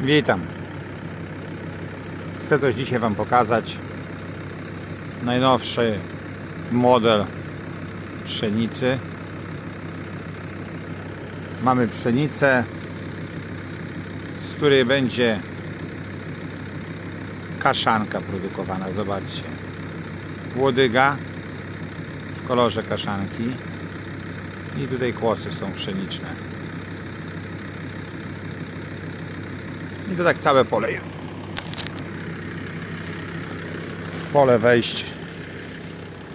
Witam. Chcę coś dzisiaj Wam pokazać. Najnowszy model pszenicy. Mamy pszenicę, z której będzie kaszanka produkowana. Zobaczcie. Łodyga w kolorze kaszanki. I tutaj kłosy są pszeniczne. I to tak całe pole jest. W pole wejść,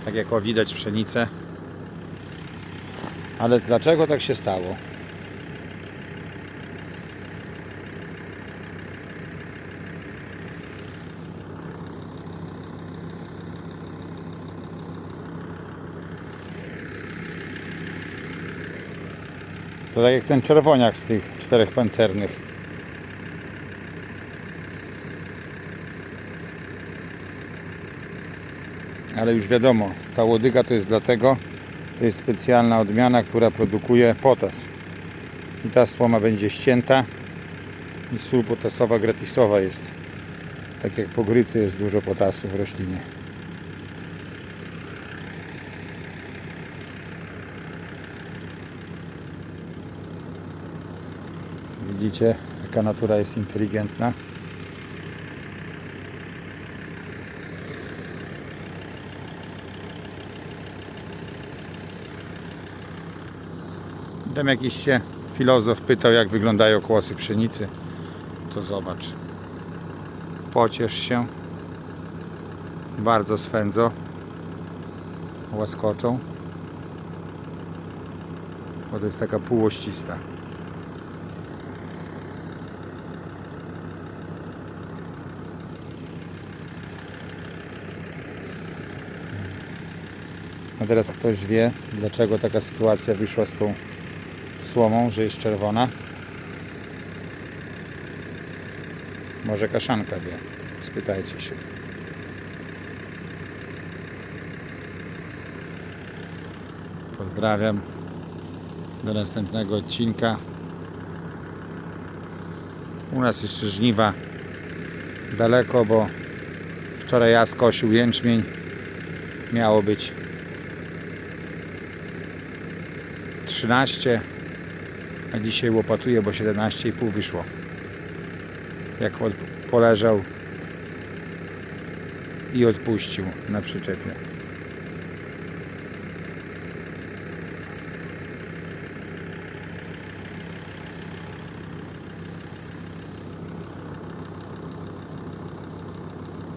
tak jak o widać pszenicę. Ale dlaczego tak się stało? To tak jak ten czerwoniak z tych czterech pancernych. Ale już wiadomo, ta łodyga to jest dlatego, to jest specjalna odmiana, która produkuje potas. I ta słoma będzie ścięta i sól potasowa gratisowa jest. Tak jak po grycy jest dużo potasu w roślinie. Widzicie, jaka natura jest inteligentna. Tam jakiś się filozof pytał, jak wyglądają kłosy pszenicy. To zobacz. Pociesz się. Bardzo swędzo. Łaskoczą. Bo to jest taka półoścista. A teraz ktoś wie, dlaczego taka sytuacja wyszła z tą słomą, że jest czerwona. Może kaszanka wie. Spytajcie się. Pozdrawiam. Do następnego odcinka. U nas jeszcze żniwa daleko, bo wczoraj ja skosił jęczmień. Miało być 13 a dzisiaj łopatuję, bo 17,5 wyszło. Jak poleżał i odpuścił na przyczepie.